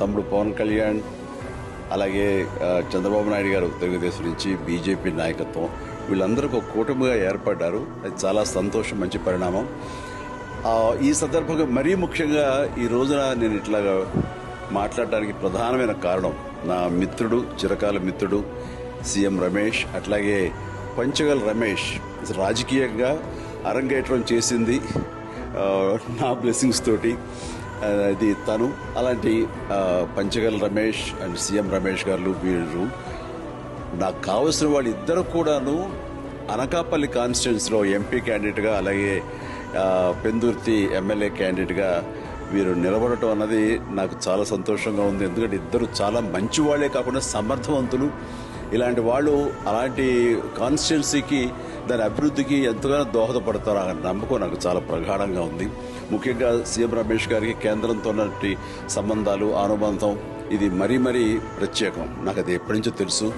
తమ్ముడు పవన్ కళ్యాణ్ అలాగే చంద్రబాబు నాయుడు గారు తెలుగుదేశం నుంచి బీజేపీ నాయకత్వం వీళ్ళందరూ ఒక కూటమిగా ఏర్పడ్డారు. అది చాలా సంతోషం మంచి పరిణామం. ఈ సందర్భంగా మరీ ముఖ్యంగా ఈ రోజున నేను ఇట్లాగా మాట్లాడడానికి ప్రధానమైన కారణం నా మిత్రుడు చిరకాల మిత్రుడు సీఎం రమేష్ అట్లాగే పంచగల్ రమేష్. రాజకీయంగా అరంగేట్రం చేసింది నా బ్లెస్సింగ్స్ తోటి. ఇది తను. అలాంటి పంచగల్ రమేష్ అండ్ సీఎం రమేష్ గారు వీళ్ళు. నాకు కావలసిన వాళ్ళు ఇద్దరు కూడాను అనకాపల్లి కాన్స్టిట్యున్సీలో ఎంపీ క్యాండిడేట్గా అలాగే పెందుర్తి ఎమ్మెల్యే క్యాండిడేట్గా వీరు నిలబడటం అన్నది నాకు చాలా సంతోషంగా ఉంది. ఎందుకంటే ఇద్దరు చాలా మంచి వాళ్ళే కాకుండా సమర్థవంతులు. ఇలాంటి వాళ్ళు అలాంటి కాన్స్టిట్యున్సీకి దాని అభివృద్ధికి ఎంతగానో దోహదపడతారు అనే నమ్మకం నాకు చాలా ప్రగాఢంగా ఉంది. ముఖ్యంగా సీఎం రమేష్ గారికి కేంద్రంతో ఉన్నటువంటి సంబంధాలు అనుబంధం ఇది మరీ మరీ ప్రత్యేకం. నాకు అది ఎప్పటి నుంచో తెలుసు.